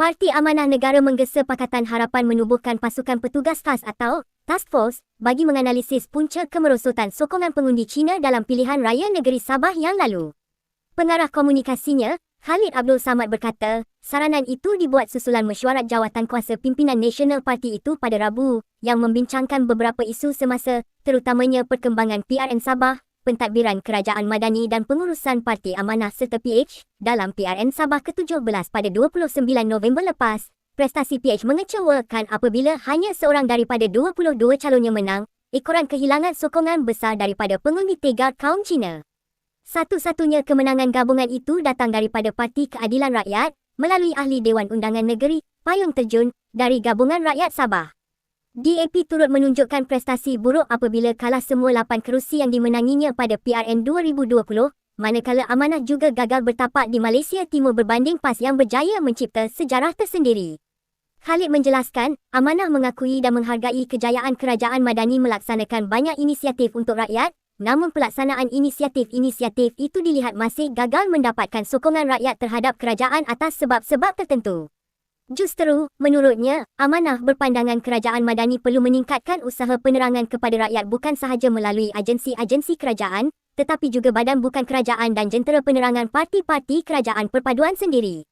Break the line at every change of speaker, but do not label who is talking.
Parti Amanah Negara menggesa Pakatan Harapan menubuhkan pasukan petugas khas atau Task Force bagi menganalisis punca kemerosotan sokongan pengundi Cina dalam pilihan raya negeri Sabah yang lalu. Pengarah komunikasinya, Khalid Abdul Samad berkata, saranan itu dibuat susulan mesyuarat jawatan kuasa pimpinan Nasional Parti itu pada Rabu yang membincangkan beberapa isu semasa, terutamanya perkembangan PRN Sabah, pentadbiran kerajaan madani dan pengurusan Parti Amanah serta PH dalam PRN Sabah ke-17 pada 29 November lepas. Prestasi PH mengecewakan apabila hanya seorang daripada 22 calonnya menang, ekoran kehilangan sokongan besar daripada pengundi Tegar kaum Cina. Satu-satunya kemenangan gabungan itu datang daripada Parti Keadilan Rakyat melalui ahli Dewan Undangan Negeri, Payung Terjun, dari Gabungan Rakyat Sabah. DAP turut menunjukkan prestasi buruk apabila kalah semua lapan kerusi yang dimenanginya pada PRN 2020, manakala Amanah juga gagal bertapak di Malaysia Timur berbanding PAS yang berjaya mencipta sejarah tersendiri. Khalid menjelaskan, Amanah mengakui dan menghargai kejayaan kerajaan Madani melaksanakan banyak inisiatif untuk rakyat, namun pelaksanaan inisiatif-inisiatif itu dilihat masih gagal mendapatkan sokongan rakyat terhadap kerajaan atas sebab-sebab tertentu. Justeru, menurutnya, amanah berpandangan kerajaan madani perlu meningkatkan usaha penerangan kepada rakyat bukan sahaja melalui agensi-agensi kerajaan, tetapi juga badan bukan kerajaan dan jentera penerangan parti-parti kerajaan perpaduan sendiri.